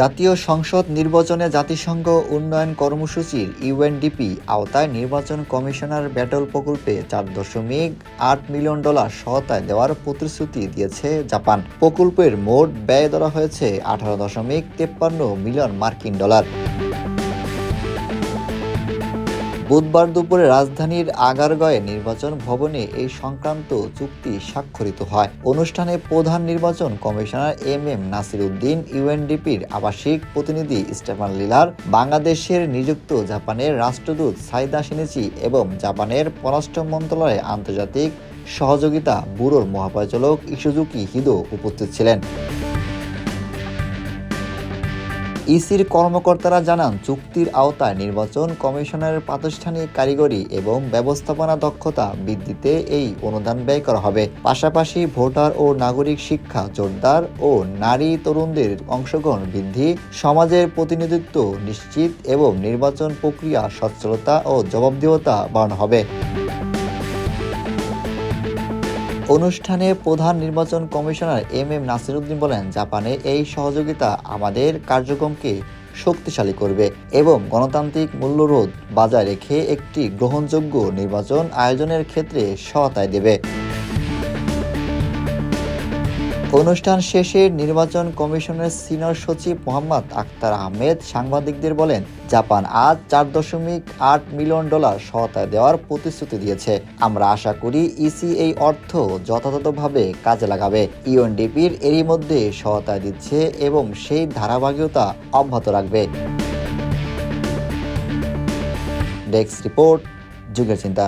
জাতীয় সংসদ নির্বাচনে জাতিসংঘ উন্নয়ন কর্মসূচির ইউএনডিপি আওতায় নির্বাচন কমিশনার ব্যাটল প্রকল্পে চার দশমিক আট মিলিয়ন ডলার সহায়তায় দেওয়ার প্রতিশ্রুতি দিয়েছে জাপান। প্রকল্পের মোট ব্যয় ধরা হয়েছে আঠারো দশমিক তেপ্পান্ন মিলিয়ন মার্কিন ডলার। বুধবার দুপুরে রাজধানীর আগারগাঁয়ে নির্বাচন ভবনে এই সংক্রান্ত চুক্তি স্বাক্ষরিত হয়। অনুষ্ঠানে প্রধান নির্বাচন commissioner M M Nasir Uddin ইউএনডিপির আবাসিক প্রতিনিধি স্টেফান লিলার, বাংলাদেশের নিযুক্ত জাপানের রাষ্ট্রদূত সাইদা সিনেচি এবং জাপানের পররাষ্ট্র মন্ত্রণালয়ের আন্তর্জাতিক সহযোগিতা ব্যুরোর মহাপরিচালক ইসুজুকি হিদো উপস্থিত ছিলেন। ইসির কর্মকর্তারা জানান, চুক্তির আওতায় নির্বাচন কমিশনের প্রাতিষ্ঠানিক কারিগরি এবং ব্যবস্থাপনা দক্ষতা বৃদ্ধিতে এই অনুদান ব্যয় করা হবে। পাশাপাশি ভোটার ও নাগরিক শিক্ষা, জোরদার ও নারী তরুণদের অংশগ্রহণ বৃদ্ধি, সমাজের প্রতিনিধিত্ব নিশ্চিত এবং নির্বাচন প্রক্রিয়া সচ্ছলতা ও জবাবদিহতা বাড়ানো হবে। অনুষ্ঠানে প্রধান নির্বাচন কমিশনার এম এম নাসিরুদ্দিন বলেন, জাপানে এই সহযোগিতা আমাদের কার্যক্রমকে শক্তিশালী করবে এবং গণতান্ত্রিক মূল্যরোধ বাজায় রেখে একটি গ্রহণযোগ্য নির্বাচন আয়োজনের ক্ষেত্রে সহায়তায় দেবে। অনুষ্ঠান শেষে নির্বাচন কমিশনের সিনিয়র সচিব মোহাম্মদ আখতার আহমেদ সাংবাদিকদের বলেন, জাপান আজ চার দশমিক আট মিলিয়ন ডলার সহায়তা দেওয়ার প্রতিশ্রুতি দিয়েছে। আমরা আশা করি ইসি এই অর্থ যথাযথভাবে কাজে লাগাবে। ইউএনডিপির এরই মধ্যে সহায়তা দিচ্ছে এবং সেই ধারাবাহিকতা অব্যাহত রাখবে। ডেস্ক রিপোর্ট, যুগের চিন্তা।